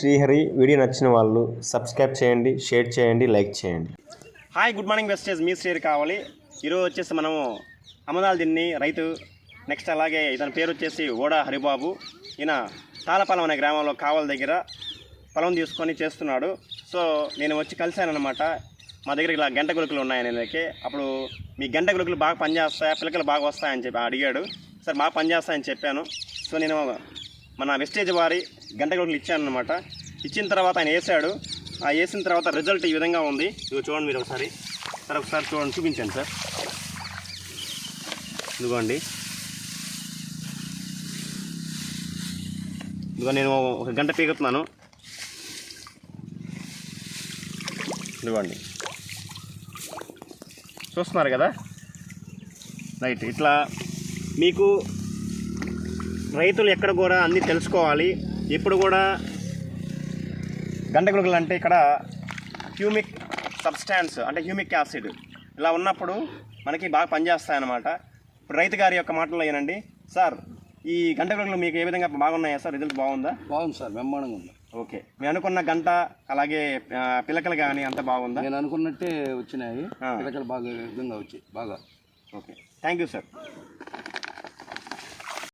Srihari video నచ్చిన వాళ్ళు subscribe చేయండి షేర్ చేయండి లైక్ చేయండి. హాయ్ గుడ్ మార్నింగ్ వెస్టేజ్ మీ శ్రీహరి కావాలి. ఈరోజు వచ్చేసి మనము అమదాలు దిన్ని రైతు నెక్స్ట్ అలాగే ఇతని పేరు వచ్చేసి ఓడా హరిబాబు. ఈయన తాళపాలెం అనే గ్రామంలో కావల దగ్గర పొలం తీసుకొని చేస్తున్నాడు. సో నేను వచ్చి కలిశానమాట మా దగ్గర ఇలా గంట గులుకులు ఉన్నాయి నేనకి అప్పుడు మీ గంట గులుకులు బాగా పనిచేస్తాయా పిల్లకలు బాగా వస్తాయని చెప్పి అడిగాడు. సార్ బాగా పనిచేస్తాయని చెప్పాను. సో నేను మన వెస్టేజ్ వారి గంట గులుకులు ఇచ్చాను అనమాట ఇచ్చిన తర్వాత ఆయన వేసాడు ఆ వేసిన తర్వాత రిజల్ట్ ఈ విధంగా ఉంది. ఇదిగో చూడండి మీరు ఒకసారి. సార్ ఒకసారి చూడండి చూపించండి సార్. ఇదిగోండి. ఇదిగో నేను ఒక గంట పీకుతున్నాను. ఇదిగోండి. చూస్తున్నారు కదా? రైట్ ఇట్లా మీకు రైతులు ఎక్కడ కూడా అన్నీ తెలుసుకోవాలి. ఎప్పుడు కూడా గంట గుళికలు అంటే ఇక్కడ హ్యూమిక్ సబ్స్టాన్స్ అంటే హ్యూమిక్ యాసిడ్ ఇలా ఉన్నప్పుడు మనకి బాగా పనిచేస్తాయన్నమాట. ఇప్పుడు రైతు గారి యొక్క మాటల్లో ఏనండి సార్ ఈ గంట గుళికలు మీకు ఏ విధంగా బాగున్నాయా సార్? రిజల్ట్ బాగుందా? బాగుంది సార్ బ్రహ్మాండంగా ఉంది. ఓకే. మేము అనుకున్న గంట అలాగే పిలకలు కానీ అంత బాగుందా? నేను అనుకున్నట్టే వచ్చినాయి. ఆ. పిల్లకలు బాగా విధంగా వచ్చాయి బాగా. ఓకే. Thank you sir.